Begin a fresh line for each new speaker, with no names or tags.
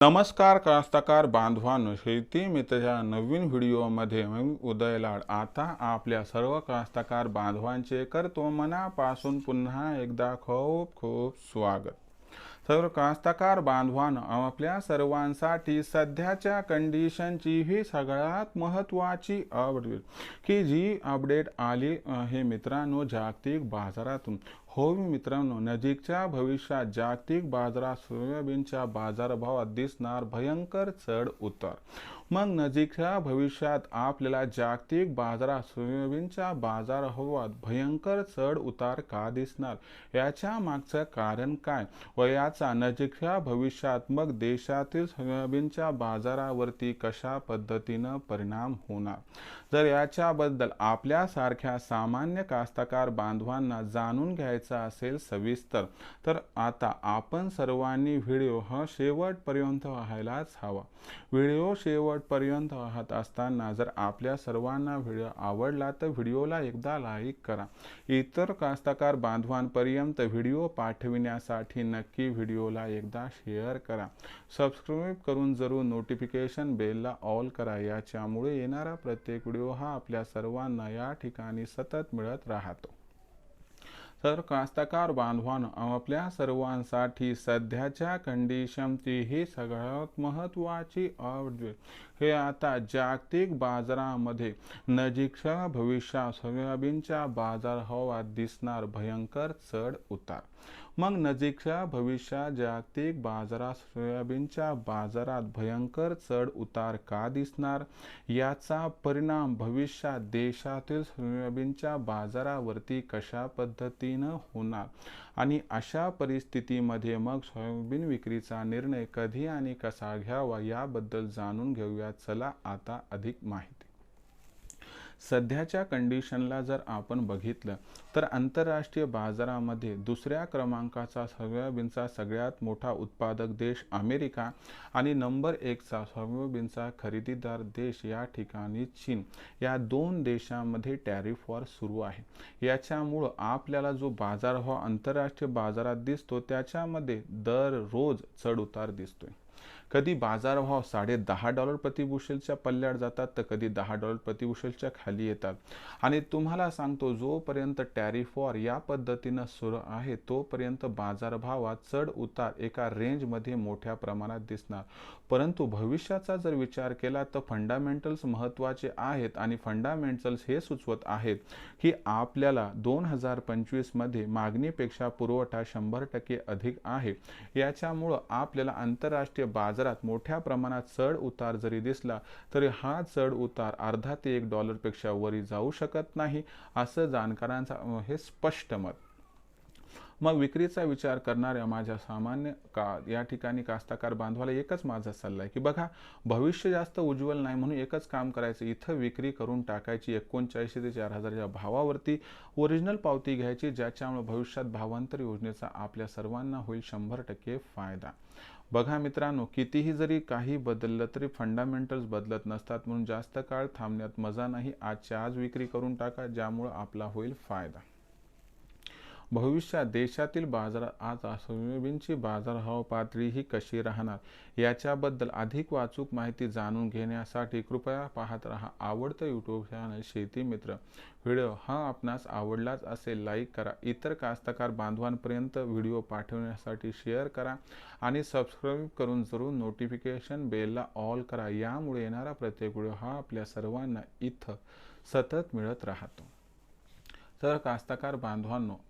नमस्कार कास्तकार बांधवांनो शेती मित्रच्या नवीन व्हिडिओमध्ये मी उदय लाड. आता आपल्या सर्व कास्तकार बांधवांचे करतो मनापासून पुन्हा एकदा खूप खूप स्वागत. सर्व कास्तकार बांधवांनो आपल्या सर्वांसाठी सध्याच्या कंडिशनची ही सगळ्यात महत्त्वाची अपडेट की जी अपडेट आली आहे मित्रांनो जागतिक बाजारातून. हो मित्रांनो नजीकच्या भविष्यात जागतिक बाजारात सोयाबीनच्या बाजारभावात दिसणार भयंकर चढ उतार. मग नजीकच्या भविष्यात आपल्याला जागतिक बाजारात सोयाबीनच्या बाजारभावात भयंकर चढ उतार का दिसणार? याच्या मागचं कारण काय? व याचा नजीकच्या भविष्यात मग देशातील सोयाबीनच्या बाजारावरती कशा पद्धतीनं परिणाम होणार? जर याच्याबद्दल आपल्यासारख्या सामान्य कास्तकार बांधवांना जाणून घ्यायचं असेल सविस्तर तर आता आपण सर्वांनी व्हिडिओ हा शेवटपर्यंत व्हायलाच हवा. व्हिडिओ शेवट शेवटपर्यंत वाहत असताना जर आपल्या सर्वांना व्हिडिओ आवडला तर व्हिडिओला एकदा लाईक करा. इतर कास्तकार बांधवांपर्यंत व्हिडिओ पाठविण्यासाठी नक्की व्हिडिओला एकदा शेअर करा. सबस्क्राईब करून जरूर नोटिफिकेशन बेलला ऑल करा. याच्यामुळे येणारा प्रत्येक व्हिडिओ हा आपल्या सर्वांना या ठिकाणी सतत मिळत राहतो. तर कास्तकार बांधवानं आपल्या सर्वांसाठी सध्याच्या कंडिशनची ही सगळ्यात महत्त्वाची अपडेट हे आता जागतिक बाजारामध्ये नजीकच्या भविष्यात सोयाबीनच्या बाजारभावात दिसणार भयंकर चढ उतार. मग नजीकच्या भविष्यात जागतिक बाजारात सोयाबीनच्या बाजारात भयंकर चढ उतार का दिसणार? याचा परिणाम भविष्यात देशातील सोयाबीनच्या बाजारावरती कशा पद्धती पद्धतीनं होणार. आणि अशा परिस्थितीमध्ये मग सोयाबीन विक्रीचा निर्णय कधी आणि कसा घ्यावा याबद्दल जाणून घेऊया. चला आता अधिक माहिती. सध्याच्या कंडिशनला जर आपण बघितलं तर आंतरराष्ट्रीय बाजारामध्ये दुसऱ्या क्रमांकाचा सोयाबीनचा सगळ्यात मोठा उत्पादक देश अमेरिका आणि नंबर एकचा सोयाबीनचा खरेदीदार देश या ठिकाणी चीन. या दोन देशांमध्ये टॅरिफ वॉर सुरू आहे. याच्यामुळं आपल्याला जो बाजारभाव आंतरराष्ट्रीय बाजारात दिसतो त्याच्यामध्ये दररोज चढ उतार दिसतोय. कधी बाजारभाव साडे दहा डॉलर प्रतिबुशेलच्या पल्ल्यात जातात तर कधी दहा डॉलर प्रतिबुशेलच्या खाली येतात. आणि तुम्हाला सांगतो जोपर्यंत टॅरिफ वॉर या पद्धतीनं सुरू आहे तोपर्यंत बाजारभावात चढ उतार एका रेंजमध्ये मोठ्या प्रमाणात दिसणार. परंतु भविष्याचा जर विचार केला तर फंडामेंटल्स महत्त्वाचे आहेत आणि फंडामेंटल्स हे सुचवत आहेत की आपल्याला दोन हजार पंचवीसमध्ये मागणीपेक्षा पुरवठा शंभर टक्के अधिक आहे. याच्यामुळं आपल्याला आंतरराष्ट्रीय बाजारात मोठ्या प्रमाणात चढ उतार जरी दिसला तरी हा चढ उतार अर्धा ते एक डॉलरपेक्षा वरी जाऊ शकत नाही असं जाणकारांचा हे स्पष्ट मत. मग विक्रीचा विचार करणाऱ्या माझ्या सामान्य का या ठिकाणी कास्ताकार बांधवाला एकच माझा सल्ला आहे की बघा भविष्य जास्त उज्ज्वल नाही म्हणून एकच काम करायचं. इथं विक्री करून टाकायची एकोणचाळीसशे ते चार हजारच्या भावावरती ओरिजिनल पावती घ्यायची ज्याच्यामुळे भविष्यात भावांतर योजनेचा आपल्या सर्वांना होईल शंभर टक्के फायदा. बघा मित्रांनो कितीही जरी काही बदललं तरी फंडामेंटल्स बदलत नसतात म्हणून जास्त काळ थांबण्यात मजा नाही. आजच्या आज विक्री करून टाका ज्यामुळं आपला होईल फायदा. भविष्यात देशातील बाजारात आज सोयाबीनची बाजारभाव पातळी ही कशी राहणार? याच्याबद्दल अधिक वाचूक माहिती जाणून घेण्यासाठी कृपया पाहत राहा आवडतं यूट्यूब चॅनल शेती मित्र. व्हिडिओ हा आपणास आवडलाच असेल लाईक करा. इतर कास्तकार बांधवांपर्यंत व्हिडिओ पाठवण्यासाठी शेअर करा आणि सबस्क्राईब करून जरूर नोटिफिकेशन बेलला ऑल करा. यामुळे येणारा प्रत्येक व्हिडिओ हा आपल्या सर्वांना इथं सतत मिळत राहतो. तर कास्तकार बांधवांनो